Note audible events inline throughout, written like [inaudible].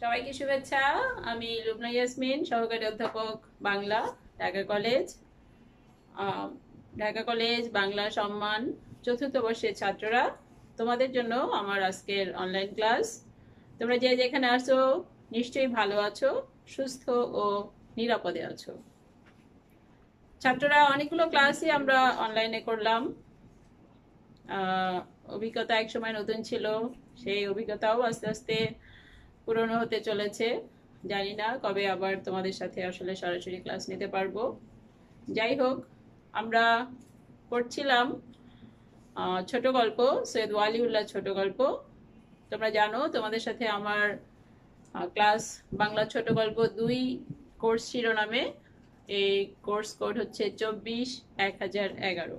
সবাইকে শুভেচ্ছা। আমি লুবনা ইয়াসমিন, সহকারী অধ্যাপক, বাংলা, ঢাকা কলেজ। ঢাকা কলেজ বাংলা সম্মান চতুর্থ বর্ষের ছাত্ররা, তোমাদের জন্য আমার আজকের অনলাইন ক্লাস তোমরা যে যেখানে আছো, নিশ্চয়ই ভালো আছো, সুস্থ ও নিরাপদে আছো। ছাত্ররা, অনেকগুলো ক্লাসই আমরা অনলাইনে করলাম। অভিজ্ঞতা এক সময় নতুন ছিল, সেই অভিজ্ঞতাও আস্তে আস্তে পুরনো হতে চলেছে। জানি না কবে আবার তোমাদের সাথে আসলে সরাসরি ক্লাস নিতে পারব। যাই হোক, আমরা পড়ছিলাম ছোট গল্প, সৈয়দ ওয়ালিউল্লাহ ছোট গল্প। তোমরা জানো, তোমাদের সাথে আমার ক্লাস বাংলা ছোট গল্প দুই কোর্স শিরোনামে। এই কোর্স কোড হচ্ছে চব্বিশ এক হাজার এগারো।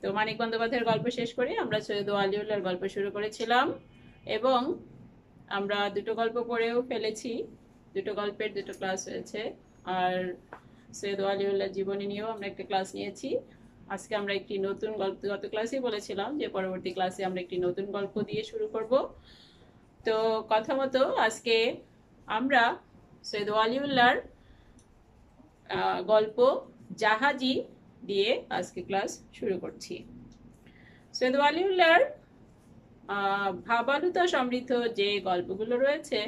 তো মানিক বন্দ্যোপাধ্যায়ের গল্প শেষ করে, আমরা সৈয়দ ওয়ালিউল্লাহর গল্প শুরু করেছিলাম। এবং আমরা দুটো গল্প পড়েও ফেলেছি। দুটো গল্পের দুটো ক্লাস হয়েছে। আর সৈয়দ ওয়ালিউল্লাহ জীবনী নিয়েও আমরা একটা ক্লাস নিয়েছি। আজকে আমরা একটি নতুন গল্প গত ক্লাসেই বলেছিলাম যে পরবর্তী ক্লাসে আমরা একটি নতুন গল্প দিয়ে শুরু করব। তো কথা মতো আজকে আমরা সৈয়দ ওয়ালিউল্লাহর আহ, গল্প জাহাজি দিয়ে আজকে ক্লাস শুরু করছি। সৈয়দ ওয়ালিউল্লাহর আহ, ভাবালুতা সমৃদ্ধ যে গল্পগুলো রয়েছে,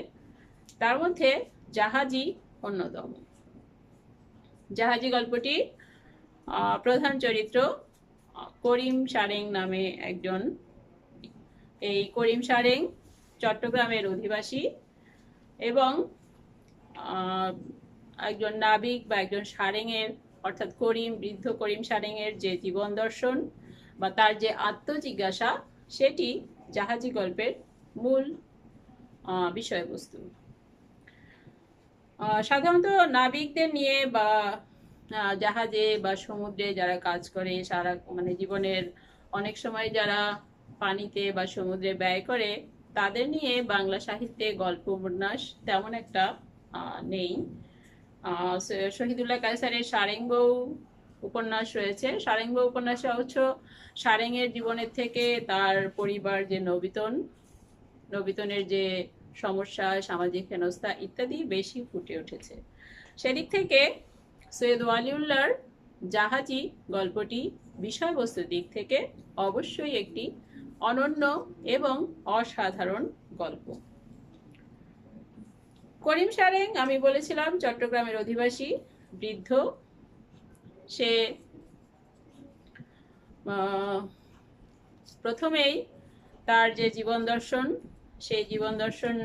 তার মধ্যে জাহাজি অন্যতম। জাহাজি গল্পটি প্রধান চরিত্র করিম সারেং নামে একজন। এই করিম সারেং চট্টগ্রামের অধিবাসী এবং একজন নাবিক বা একজন সারেংয়ের, অর্থাৎ করিম, বৃদ্ধ করিম সারেংয়ের যে জীবন দর্শন বা তার যে আত্মজিজ্ঞাসা সেটি জাহাজি গল্পের মূল বিষয়বস্তু। সাধারণত নাবিকদের নিয়ে বা জাহাজে বা সমুদ্রে যারা কাজ করে, সারা মানে জীবনের অনেক সময় যারা পানিতে বা সমুদ্রে ব্যয় করে, তাদের নিয়ে বাংলা সাহিত্যে গল্প উপন্যাস তেমন একটা নেই। শহীদুল্লাহ কায়সারের সারেঙ্গৌ উপন্যাস রয়েছে। সারেঙ্গৌ উপন্যাসে অবশ্য সারেংয়ের জীবনের থেকে তার পরিবার যে নবিতন, নবিতনের যে সমস্যা, সামাজিক হেনস্থা ইত্যাদি বেশি ফুটে উঠেছে। সেদিক থেকে সৈয়দ ওয়ালিউল্লার জাহাজি গল্পটি বিষয়বস্তুর দিক থেকে অবশ্যই একটি অনন্য এবং অসাধারণ গল্প। করিম সারেং, আমি বলেছিলাম, চট্টগ্রামের অধিবাসী, বৃদ্ধ সে প্রথমেই তার যে জীবন দর্শন, সেই জীবন দর্শন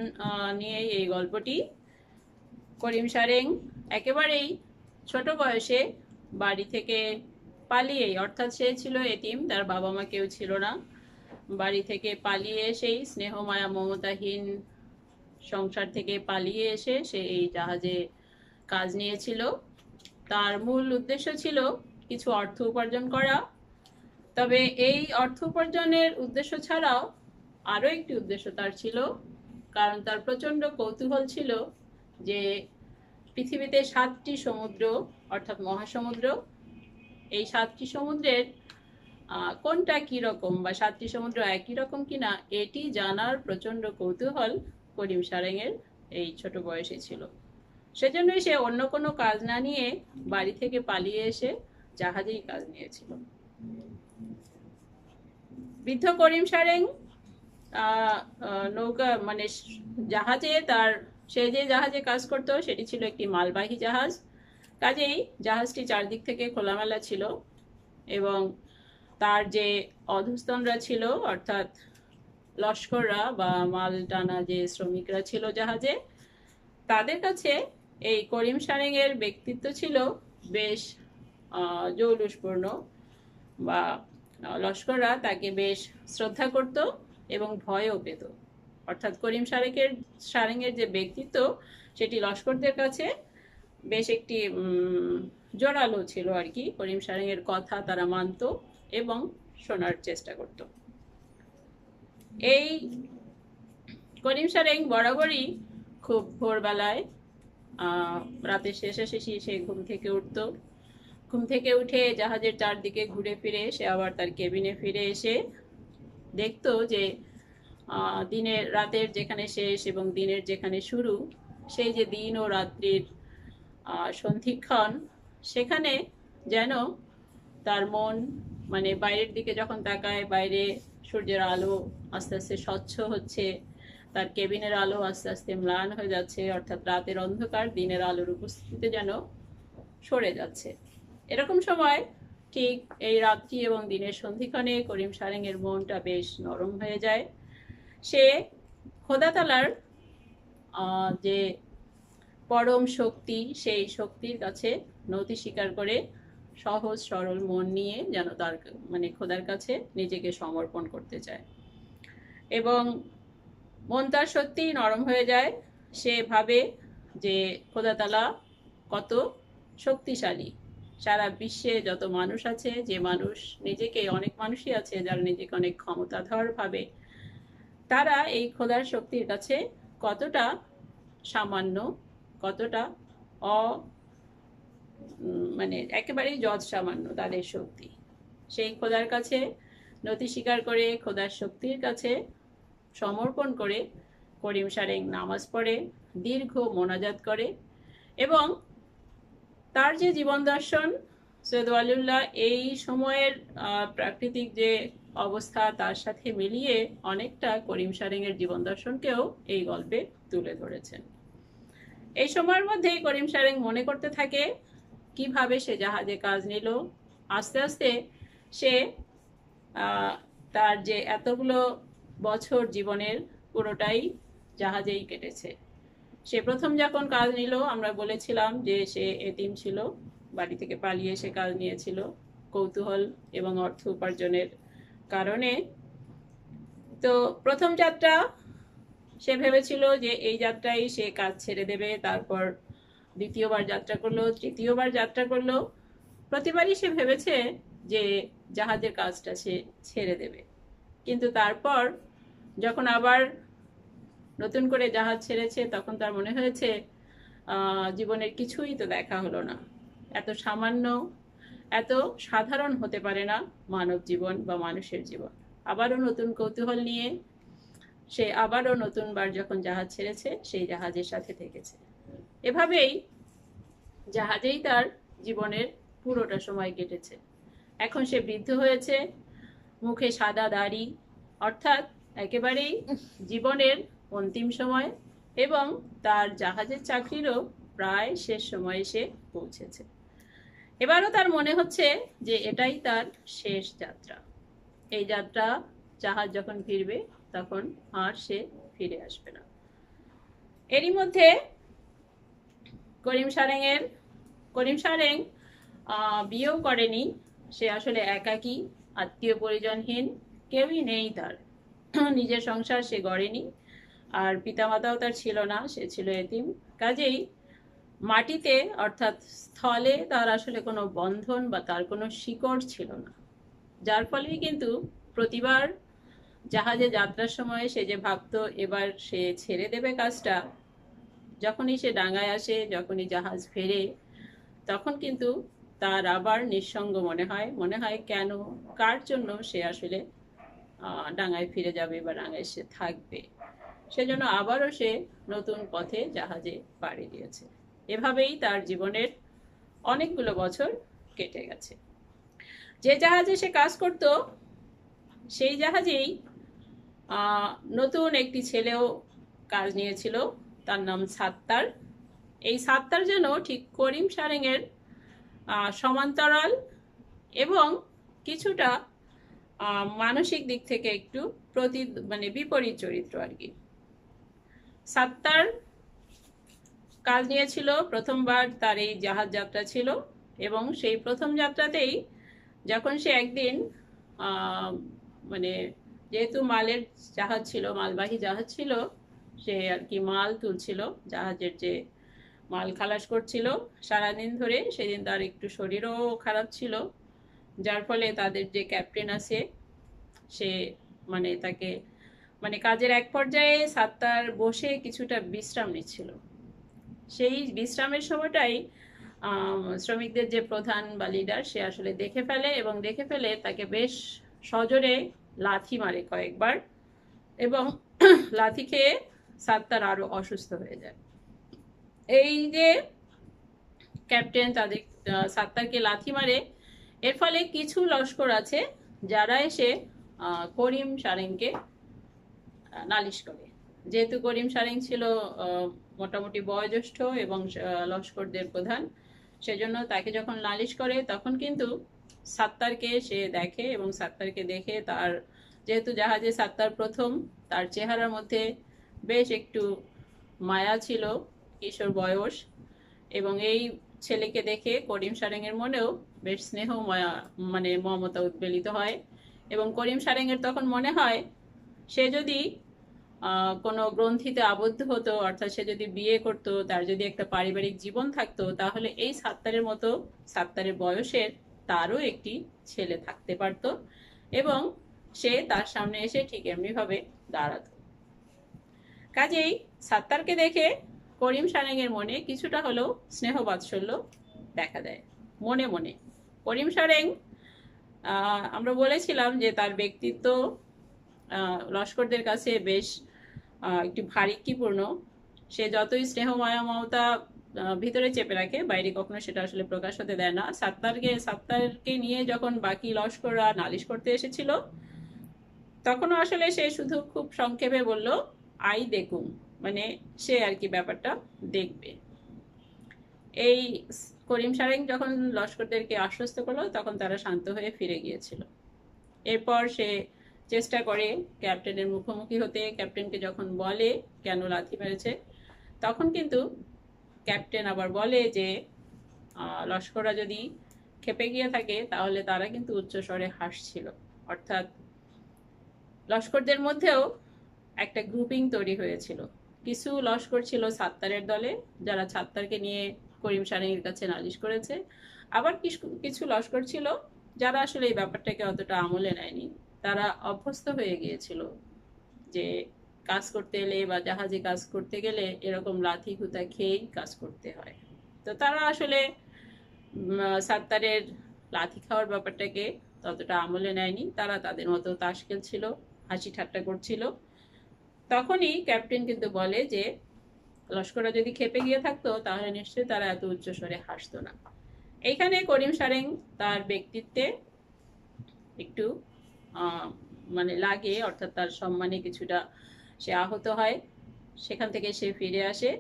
নিয়েই এই গল্পটি। করিম সারেং একেবারেই ছোট বয়সে বাড়ি থেকে পালিয়েই, অর্থাৎ সে ছিল এতিম, তার বাবা মা কেউ ছিল না। বাড়ি থেকে পালিয়ে এসেই স্নেহ মায়া মমতাহীন সংসার থেকে পালিয়ে এসে সে এই জাহাজে কাজ নিয়েছিল। তার মূল উদ্দেশ্য ছিল কিছু অর্থ উপার্জন করা। তবে এই অর্থ উপার্জনের উদ্দেশ্য ছাড়াও আরও একটি উদ্দেশ্য তার ছিল, কারণ তার প্রচণ্ড কৌতূহল ছিল যে পৃথিবীতে সাতটি সমুদ্র, অর্থাৎ মহাসমুদ্র, এই সাতটি সমুদ্রের কোনটা কি রকম বা সাতটি সমুদ্র একই রকম কিনা, এটি জানার প্রচণ্ড কৌতূহল করিম সারেংয়ের এই ছোট বয়সে ছিল। সেজন্যই সে অন্য কোনো কাজ না নিয়ে বাড়ি থেকে পালিয়ে এসে জাহাজেই কাজ নিয়েছিল। বৃদ্ধ করিম সারেং নৌকা মানে জাহাজে তার, সে যে জাহাজে কাজ করতো সেটি ছিল একটি মালবাহী জাহাজ। কাজেই জাহাজটি চারদিক থেকে খোলামেলা ছিল এবং তার যে অধস্তনরা ছিল, অর্থাৎ লস্কররা বা মাল টানা যে শ্রমিকরা ছিল জাহাজে, তাদের কাছে এই করিম সারেংয়ের ব্যক্তিত্ব ছিল বেশ জৌলুসপূর্ণ বা লস্কররা তাকে বেশ শ্রদ্ধা করত এবং ভয়ও পেত। অর্থাৎ করিম সারেকের সারেংয়ের যে ব্যক্তিত্ব সেটি লস্করদের কাছে বেশ একটি জোরালো ছিল আর কি। করিম সারেংয়ের কথা তারা মানত এবং শোনার চেষ্টা করত। এই করিম সারেং বরাবরই খুব ভোরবেলায় রাতের শেষে শেষে সে ঘুম থেকে উঠতো। ঘুম থেকে উঠে জাহাজের চারদিকে ঘুরে ফিরে সে আবার তার কেবিনে ফিরে এসে দেখতো যে দিনের রাতের যেখানে শেষ এবং দিনের যেখানে শুরু, সেই যে দিন ও রাত্রির সন্ধিক্ষণ, সেখানে যেন তার মন মানে বাইরের দিকে যখন তাকায়, বাইরে সূর্যের আলো আস্তে আস্তে স্বচ্ছ হচ্ছে তার কেবিনের আলো আস্তে আস্তে ম্লান হয়ে যাচ্ছে, অর্থাৎ রাতের অন্ধকার দিনের আলোর উপস্থিতিতে যেন সরে যাচ্ছে। এরকম সময় ঠিক এই রাত্রি এবং দিনের সন্ধিক্ষণে করিম সারেংয়ের মনটা বেশ নরম হয়ে যায়। সে খোদাতালার যে পরম শক্তি, সেই শক্তির কাছে নতি স্বীকার করে সহজ সরল মন নিয়ে যেন তার মানে খোদার কাছে নিজেকে সমর্পণ করতে চায়। এবং মন তার সত্যিই নরম হয়ে যায়। সে ভাবে যে খোদাতালা কত শক্তিশালী। সারা বিশ্বে যত মানুষ আছে, যে মানুষ নিজেকে অনেক মানুষই আছে, যারা নিজেকে অনেক ক্ষমতাধর ভাবে, তারা এই খোদার শক্তির কাছে কতটা সামান্য, কতটা অ মানে একেবারেই যৎ সামান্য তাদের শক্তি। সেই খোদার কাছে নতি স্বীকার করে খোদার শক্তির কাছে সমর্পণ করে, করিম সারেং নামাজ পড়ে, দীর্ঘ মোনাজাত করে এবং তার যে জীবন দর্শন, সৈয়দ ওয়ালিউল্লাহ, এই সময়ের প্রাকৃতিক যে অবস্থা তার সাথে মিলিয়ে অনেকটা করিম সারেংয়ের জীবন দর্শনকেও এই গল্পে তুলে ধরেছেন। এই সময়ের মধ্যেই করিম সারেং মনে করতে থাকে, কীভাবে সে জাহাজে কাজ নিল, আস্তে আস্তে সে তার যে এতগুলো বছর জীবনের পুরোটাই জাহাজেই কেটেছে। সে প্রথম যখন কাজ নিল, আমরা বলেছিলাম যে সে এতিম ছিল, বাড়ি থেকে পালিয়ে সে কাজ নিয়েছিল, কৌতূহল এবং অর্থ উপার্জনের কারণে। তো প্রথম যাত্রা সে ভেবেছিল যে এই যাত্রায় সে কাজ ছেড়ে দেবে, তারপর দ্বিতীয়বার যাত্রা করল, তৃতীয়বার যাত্রা করল। প্রতিবারই সে ভেবেছে যে জাহাজের কাজটা সে ছেড়ে দেবে। কিন্তু তারপর যখন আবার নতুন করে জাহাজ ছেড়েছে, তখন তার মনে হয়েছে জীবনের কিছুই তো দেখা হলো না। এত সামান্য, এত সাধারণ হতে পারে না মানব জীবন বা মানুষের জীবন। আবারও নতুন কৌতূহল নিয়ে, সে আবারও নতুনবার যখন জাহাজ ছেড়েছে, সেই জাহাজের সাথে থেকেছে। এভাবেই জাহাজেই তার জীবনের পুরোটা সময় কেটেছে। এখন সে বৃদ্ধ হয়েছে মুখে সাদা দাড়ি, অর্থাৎ একেবারেই জীবনের অন্তিম সময় এবং তার জাহাজের চাকরিরও প্রায় শেষ সময়ে সে পৌঁছেছে। এবারও তার মনে হচ্ছে যে এটাই তার শেষ যাত্রা। এই যাত্রা জাহাজ যখন ফিরবে, তখন আর সে ফিরে আসবে না। এরই মধ্যে করিম সারেংয়ের, করিম সারেং বিয়েও করেনি। সে আসলে একাকী আত্মীয় পরিজনহীন কেউই নেই তার। নিজের সংসার সে গড়েনি, আর পিতামাতাও তার ছিল না, সে ছিল এতিম। কাজেই মাটিতে, অর্থাৎ স্থলে, তার আসলে কোনো বন্ধন বা তার কোনো শিকড় ছিল না। যার ফলেই কিন্তু প্রতিবার জাহাজে যাত্রার সময় সে যে ভাবতো, এবার সে ছেড়ে দেবে কাজটা, যখনই সে ডাঙায় আসে, যখনই জাহাজ ফেরে, তখন কিন্তু তার আবার নিঃসঙ্গ মনে হয়। মনে হয় কেন? কার জন্য সে আসলে ডাঙায় ফিরে যাবে বা ডাঙায় সে থাকবে? সেজন্য আবারও সে নতুন পথে জাহাজে পাড়ি দিয়েছে। এভাবেই তার জীবনের অনেকগুলো বছর কেটে গেছে। যে জাহাজে সে কাজ করত, সেই জাহাজেই নতুন একটি ছেলেও কাজ নিয়েছিল। তার নাম সাত্তার। এই সাত্তার যেন ঠিক করিম সারেংয়ের সমান্তরাল এবং কিছুটা মানসিক দিক থেকে একটু প্রতি মানে বিপরীত চরিত্র আর কি। সাত্তার কাজ নিয়েছিল, প্রথমবার তার এই জাহাজ যাত্রা ছিল এবং সেই প্রথম যাত্রাতেই যখন সে একদিন মানে যেহেতু মালের জাহাজ ছিল, মালবাহী জাহাজ ছিল, সে আর কি মাল তুলছিল জাহাজের যে মাল খালাস করছিল। সারাদিন ধরে সেদিন তার একটু শরীরও খারাপ ছিল, যার ফলে তাদের যে ক্যাপ্টেন আছে, সে মানে তাকে মানে কাজের এক পর্যায়ে সাত্তার বসে কিছুটা বিশ্রাম নিচ্ছিল। সেই বিশ্রামের সময়টাই শ্রমিকদের যে প্রধান বা লিডার সে আসলে দেখে ফেলে এবং দেখে ফেলে তাকে বেশ সজোরে লাথি মারে কয়েকবার এবং [clears throat] লাথি খেয়ে সাত্তার আরও অসুস্থ হয়ে যায়। এই যে ক্যাপ্টেন তাদের সাত্তারকে লাথি মারে, এর ফলে কিছু লস্কর আছে যারা এসে করিম সারেংকে নালিশ করে। যেহেতু করিম সারেং ছিল মোটামুটি বয়োজ্যেষ্ঠ এবং লস্করদের প্রধান, সেজন্য তাকে যখন নালিশ করে, তখন কিন্তু সাত্তারকে সে দেখে এবং সাত্তারকে দেখে তার, যেহেতু জাহাজে সাত্তার প্রথম, তার চেহারার মধ্যে বেশ একটু মায়া ছিল। কিশোর বয়স এবং এই ছেলেকে দেখে করিম সারেংয়ের মনেও বেশ স্নেহ মানে মমতা উদ্বেলিত হয় এবং করিম সারেংয়ের তখন মনে হয় সে যদি কোনো গ্রন্থিতে আবদ্ধ হতো, অর্থাৎ সে যদি বিয়ে করতো, তার যদি একটা পারিবারিক জীবন থাকতো, তাহলে এই সাত্তারের মতো, সাত্তারের বয়সের তারও একটি ছেলে থাকতে পারতো এবং সে তার সামনে এসে ঠিক এমনিভাবে দাঁড়াতো। কাজেই সাত্তারকে দেখে করিম সারেংয়ের মনে কিছুটা হলেও স্নেহ বাৎসল্য দেখা দেয় মনে মনে। করিম সারেং আমরা বলেছিলাম যে তার ব্যক্তিত্ব লস্করদের কাছে বেশ একটু ভারিক্কিপূর্ণ সে যতই স্নেহ মায়া মমতা আহ, ভিতরে চেপে রাখে বাইরে কখনো সেটা আসলে প্রকাশ হতে দেয় না। সাত্তারকে সাত্তারকে নিয়ে যখন বাকি লস্কররা নালিশ করতে এসেছিল তখনও আসলে সে শুধু খুব সংক্ষেপে বলল আই দেখুম। মানে সে আর কি ব্যাপারটা দেখবে। এই করিম সারেং যখন লস্করদেরকে আশ্বস্ত করল তখন তারা শান্ত হয়ে ফিরে গিয়েছিল। এরপর সে চেষ্টা করে ক্যাপ্টেনের মুখোমুখি হতে। ক্যাপ্টেনকে যখন বলে কেন লাথি মেরেছে তখন কিন্তু ক্যাপ্টেন আবার বলে যে আহ, লস্কররা যদি খেপে গিয়ে থাকে তাহলে তারা কিন্তু উচ্চস্বরে হাসছিল। অর্থাৎ লস্করদের মধ্যেও একটা গ্রুপিং তৈরি হয়েছিল। কিছু লস্কর ছিল সাত্তারের দলে, যারা সাত্তারকে নিয়ে করিম সারেংয়ের কাছে নালিশ করেছে। আবার কিছু লস্কর ছিল যারা আসলে এই ব্যাপারটাকে অতটা আমলে নেয়নি। তারা অভ্যস্ত হয়ে গিয়েছিল যে কাজ করতে এলে বা জাহাজে কাজ করতে গেলে এরকম লাথি হুতা খেয়েই কাজ করতে হয়। তো তারা আসলে সাত্তারের লাথি খাওয়ার ব্যাপারটাকে ততটা আমলে নেয়নি। তারা তাদের মতো তাস খেলছিল, হাসি ঠাট্টা করছিল। তখনই ক্যাপ্টেন কিন্তু বলে যে, লস্কররা যদি খেপে গিয়ে থাকতো, তাহলে নিশ্চয়ই তারা এত উচ্চস্বরে হাসতো না। এইখানে করিম সারেং তার ব্যক্তিত্বে একটু মানে লাগে, অর্থাৎ তার সম্মানে কিছুটা সে আহত হয়। সেখান থেকে সে ফিরে আসে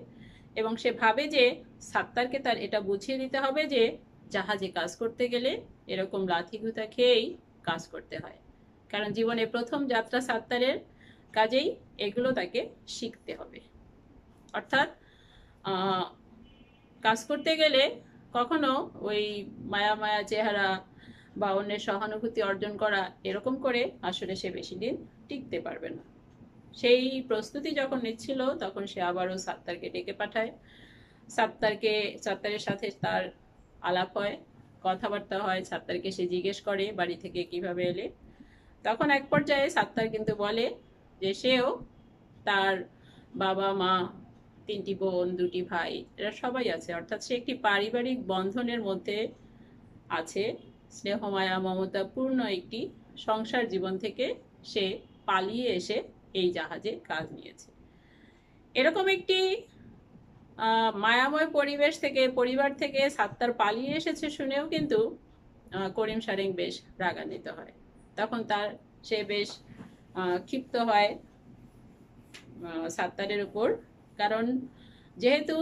এবং সে ভাবে যে সাত্তারকে তার এটা বুঝিয়ে দিতে হবে যে, জাহাজে কাজ করতে গেলে এরকম লাথি ঘুতা খেয়েই কাজ করতে হয়। কারণ জীবনে প্রথম যাত্রা সাত্তারের কাজেই এগুলো তাকে শিখতে হবে। অর্থাৎ কাজ করতে গেলে কখনো ওই মায়া মায়া চেহারা বা অন্যের সহানুভূতি অর্জন করা এরকম করে আসলে সে বেশি দিন টিকতে পারবে না। সেই প্রস্তুতি যখন নিচ্ছিল, তখন সে আবারও সাত্তারকে ডেকে পাঠায়। সাত্তারকে, সাত্তারের সাথে তার আলাপ হয়, কথাবার্তা হয়, সাত্তারকে সে জিজ্ঞেস করে বাড়ি থেকে কীভাবে এলে। তখন এক পর্যায়ে সাত্তার কিন্তু বলে যে সেও তার বাবা, মা, তিনটি বোন, দুটি ভাই, এরা সবাই আছে। অর্থাৎ সে একটি পারিবারিক বন্ধনের মধ্যে আছে। স্নেহ মায়া মমতা পূর্ণ একটি সংসার জীবন থেকে সে পালিয়ে এসে এই জাহাজে কাজ নিয়েছে। এরকম একটি মায়াময় পরিবেশ থেকে, পরিবার থেকে সাত্তার পালিয়ে এসেছে শুনেও কিন্তু করিম সারেং বেশ রাগান্বিত হয়। তখন তার, সে বেশ ক্ষিপ্ত হয় সাত্তারের উপর। কারণ যেহেতু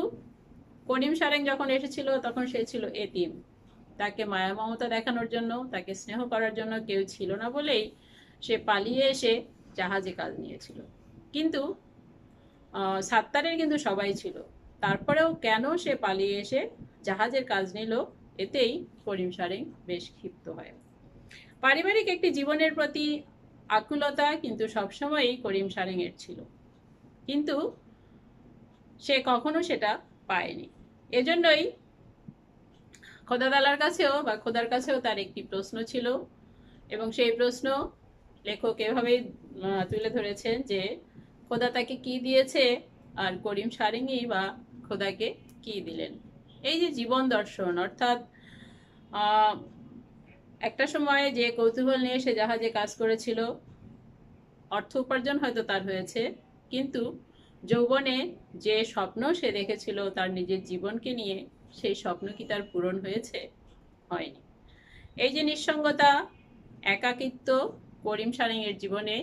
করিম সারেং যখন এসেছিল, তখন সে ছিল এতিম। তাকে মায়া মমতা দেখানোর জন্য, তাকে স্নেহ করার জন্য কেউ ছিল না বলেই সে পালিয়ে এসে জাহাজে কাজ নিয়েছিল। কিন্তু সাত্তারের কিন্তু সবাই ছিল। তারপরেও কেন সে পালিয়ে এসে জাহাজের কাজ নিল, এতেই করিম সারেং বেশ ক্ষিপ্ত হয়। পারিবারিক একটি জীবনের প্রতি আকুলতা কিন্তু সবসময়ই করিম সারেংয়ের ছিল। কিন্তু সে কখনো সেটা পায়নি। এজন্যই খোদাদালার কাছেও বা খোদার কাছেও তার একটি প্রশ্ন ছিল এবং সেই প্রশ্ন লেখক এভাবেই তুলে ধরেছেন যে খোদা তাকে কি দিয়েছে আর করিম সারিঙ্গি বা খোদাকে কি দিলেন। এই যে জীবন দর্শন, অর্থাৎ একটা সময়ে যে কৌতূহল নিয়ে সে জাহাজে কাজ করেছিল, অর্থ উপার্জন হয়তো তার হয়েছে, কিন্তু যৌবনে যে স্বপ্ন সে দেখেছিল তার নিজের জীবনকে নিয়ে, সেই স্বপ্ন কি তার পূরণ হয়েছে? হয়নি। এই যে নিঃসঙ্গতা, একাকিত্ব, করিম সারেংয়ের জীবনে,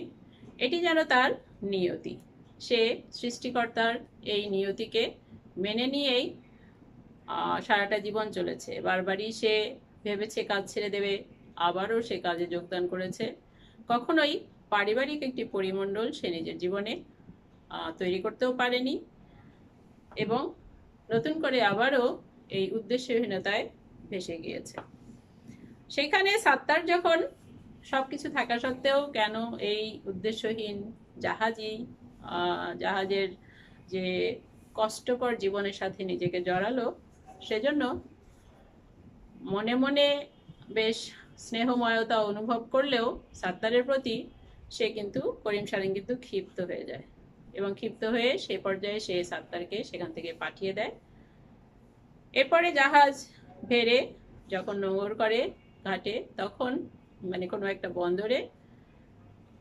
এটি যেন তার নিয়তি। সে সৃষ্টিকর্তার এই নিয়তিকে মেনে নিয়েই সারাটা জীবন চলেছে। বারবারই সে ভেবেছে কাজ ছেড়ে দেবে, আবারও সে কাজে যোগদান করেছে। কখনোই পারিবারিক একটি পরিমণ্ডল সে নিজের জীবনে তৈরি করতেও পারেনি এবং নতুন করে আবারও এই উদ্দেশ্যহীনতায় ভেসে গিয়েছে। সেখানে সাত্তার যখন সব কিছু থাকা সত্ত্বেও কেন এই উদ্দেশ্যহীন জাহাজই জাহাজের যে কষ্টকর জীবনের সাথে নিজেকে জড়ালো, সেজন্য মনে মনে বেশ স্নেহময়তা অনুভব করলেও সাত্তারের প্রতি সে কিন্তু করিম সারেং কিন্তু ক্ষিপ্ত হয়ে যায় এবং ক্ষিপ্ত হয়ে সে পর্যায়ে সে সাত্তারকে সেখান থেকে পাঠিয়ে দেয়। এরপরে জাহাজ ভেড়ে যখন নোঙর করে ঘাটে তখন মানে কোনো একটা বন্দরে,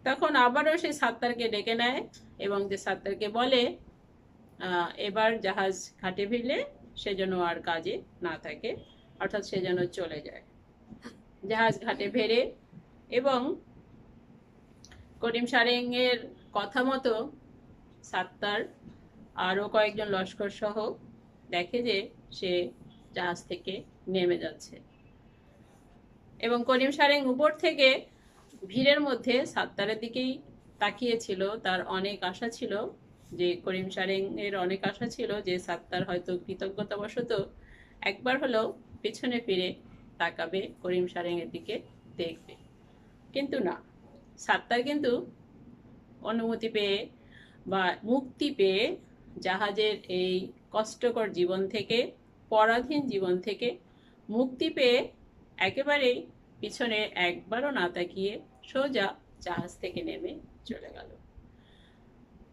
তখন আবারও সে সাত্তারকে ডেকে নেয় এবং যে সাত্তারকে বলে এবার জাহাজ ঘাটে ভিড়লে সেজন্য আর কাজে না থাকে। অর্থাৎ সে যেন চলে যায়। জাহাজ ঘাটে ভেড়ে এবং করিম সারেং এর কথা মতো সাত্তার আরও কয়েকজন লস্কর সহ দেখে যে সে জাহাজ থেকে নেমে যাচ্ছে। এবং করিম সারেং উপর থেকে ভিড়ের মধ্যে সাত্তারের দিকেই তাকিয়েছিল। তার অনেক আশা ছিল যে করিম সারেং এর অনেক আশা ছিল যে সাত্তার হয়তো কৃতজ্ঞতাবশত একবার হলেও পেছনে ফিরে তাকাবে করিম সারেংয়ের দিকে দেখবে। কিন্তু না, সাত্তার কিন্তু অনুমতি পেয়ে বা মুক্তি পেয়ে জাহাজের এই কষ্টকর জীবন থেকে, পরাধীন জীবন থেকে মুক্তি পেয়ে একেবারেই পিছনে একবারও না তাকিয়ে সোজা জাহাজ থেকে নেমে চলে গেল।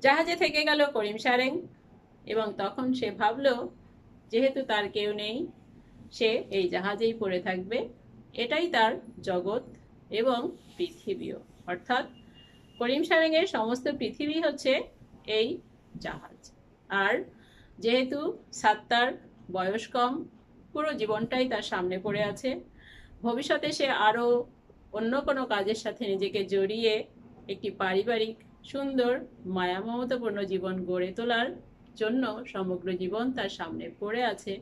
জাহাজে থেকে গেল করিম সারেং এবং তখন সে ভাবল, যেহেতু তার কেউ নেই সে এই জাহাজেই পড়ে থাকবে। এটাই তার জগৎ এবং পৃথিবীও। অর্থাৎ করিম সারেংয়ের সমস্ত পৃথিবী হচ্ছে এই জাহাজ। আর যেহেতু সাত্তার বয়স কম, পুরো জীবনটাই তার সামনে পড়ে আছে। ভবিষ্যতে সে আরও অন্য কোনো কাজের সাথে নিজেকে জড়িয়ে একটি পারিবারিক, সুন্দর মায়া মমতাপূর্ণ জীবন গড়ে তোলার জন্য সমগ্র জীবন তার সামনে পড়ে আছে।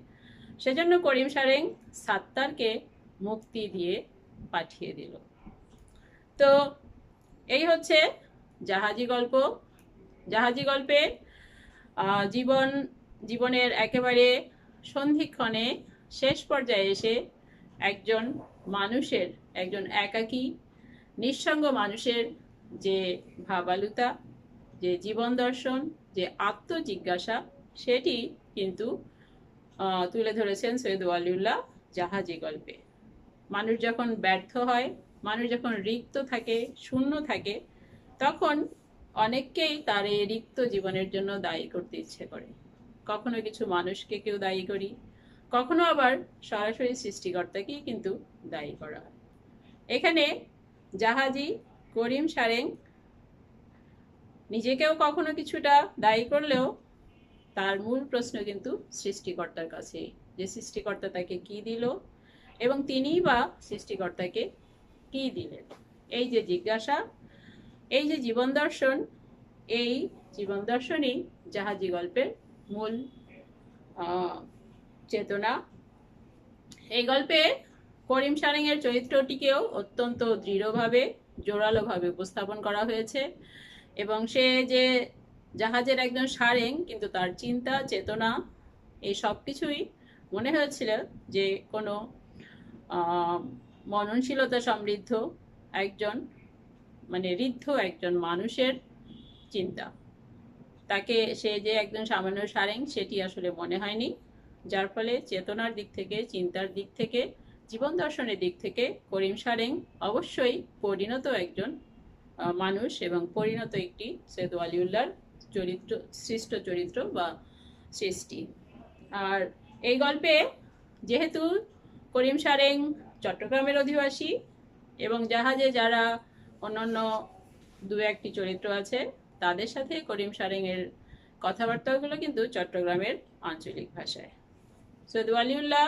সেজন্য করিম সারেং সাত্তারকে মুক্তি দিয়ে পাঠিয়ে দিল। তো এই হচ্ছে জাহাজি গল্প। জাহাজি গল্পে জীবন, জীবনের একেবারে সন্ধিক্ষণে শেষ পর্যায়ে এসে একজন মানুষের, একজন একাকী, নিঃসঙ্গ মানুষের যে ভাবালুতা, যে জীবন দর্শন, যে আত্মজিজ্ঞাসা, সেটি কিন্তু তুলে ধরেছেন সৈয়দ ওয়ালিউল্লাহ জাহাজি গল্পে। মানুষ যখন ব্যর্থ হয়, মানুষ যখন রিক্ত থাকে, শূন্য থাকে, তখন অনেককেই তার এই রিক্ত জীবনের জন্য দায়ী করতে ইচ্ছে করে। কখনো কিছু মানুষকে কেউ দায়ী করি, কখনো আবার সরাসরি সৃষ্টিকর্তাকেই কিন্তু দায়ী করা হয়। এখানে জাহাজি করিম সারেং নিজেকেও কখনো কিছুটা দায়ী করলেও তার মূল প্রশ্ন কিন্তু সৃষ্টিকর্তার কাছে, যে সৃষ্টিকর্তা তাকে কি দিল এবং তিনিই বা সৃষ্টিকর্তাকে কি দিলেন? এই যে জিজ্ঞাসা, এই যে জীবন দর্শন, এই জীবন দর্শনই জাহাজি গল্পের মূল চেতনা। এই গল্পে করিম সারেং এর চরিত্রটিকেও অত্যন্ত দৃঢ়ভাবে, জোরালোভাবে উপস্থাপন করা হয়েছে এবং সে যে জাহাজের একজন সারেং, কিন্তু তার চিন্তা, চেতনা, এই সব কিছুই মনে হয়েছিল যে কোনো মননশীলতা সমৃদ্ধ একজন মানে ঋদ্ধ একজন মানুষের চিন্তা। তাকে সে যে একজন সামান্য সারেং, সেটি আসলে মনে হয়নি, যার ফলে চেতনার দিক থেকে, চিন্তার দিক থেকে, জীবন দর্শনের দিক থেকে করিম সারেং অবশ্যই পরিণত একজন মানুষ এবং পরিণত একটি সৈয়দ ওয়ালিউল্লাহর চরিত্র, সৃষ্ট চরিত্র বা সৃষ্টি। আর এই গল্পে যেহেতু করিম সারেং চট্টগ্রামের অধিবাসী এবং জাহাজে যারা অন্যান্য দু একটি চরিত্র আছে, তাদের সাথে করিম সারেং এর কথাবার্তাগুলো কিন্তু চট্টগ্রামের আঞ্চলিক ভাষায়। সৈয়দ ওয়ালিউল্লাহ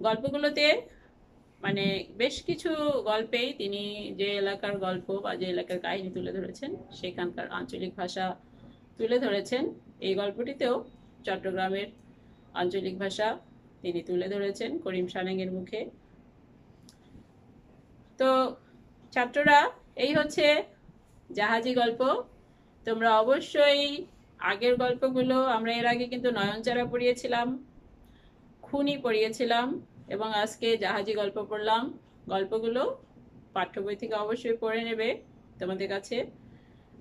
গল্পগুলোতে মানে বেশ কিছু গল্পেই তিনি যে এলাকার গল্প বা যে এলাকার কাহিনী তুলে ধরেছেন, সেখানকার আঞ্চলিক ভাষা তুলে ধরেছেন। এই গল্পটিতেও চট্টগ্রামের আঞ্চলিক ভাষা তিনি তুলে ধরেছেন করিম সানেংয়ের মুখে। তো ছাত্ররা, এই হচ্ছে জাহাজি গল্প। তোমরা অবশ্যই আগের গল্পগুলো, আমরা এর আগে কিন্তু নয়নচারা পড়িয়েছিলাম, খুনি পড়িয়েছিলাম এবং আজকে জাহাজি গল্প পড়লাম। গল্পগুলো পাঠ্য বই থেকে অবশ্যই পড়ে নেবে তোমাদের কাছে।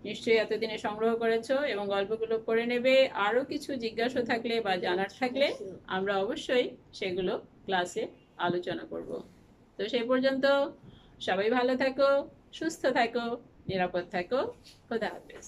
নিশ্চয়ই এতদিনে সংগ্রহ করেছ এবং গল্পগুলো পড়ে নেবে, আরও কিছু জিজ্ঞাসা থাকলে বা জানার থাকলে আমরা অবশ্যই সেগুলো ক্লাসে আলোচনা করব। তো সেই পর্যন্ত সবাই ভালো থাকো, সুস্থ থাকো, নিরাপদ থাকো, খোদা হাফেজ।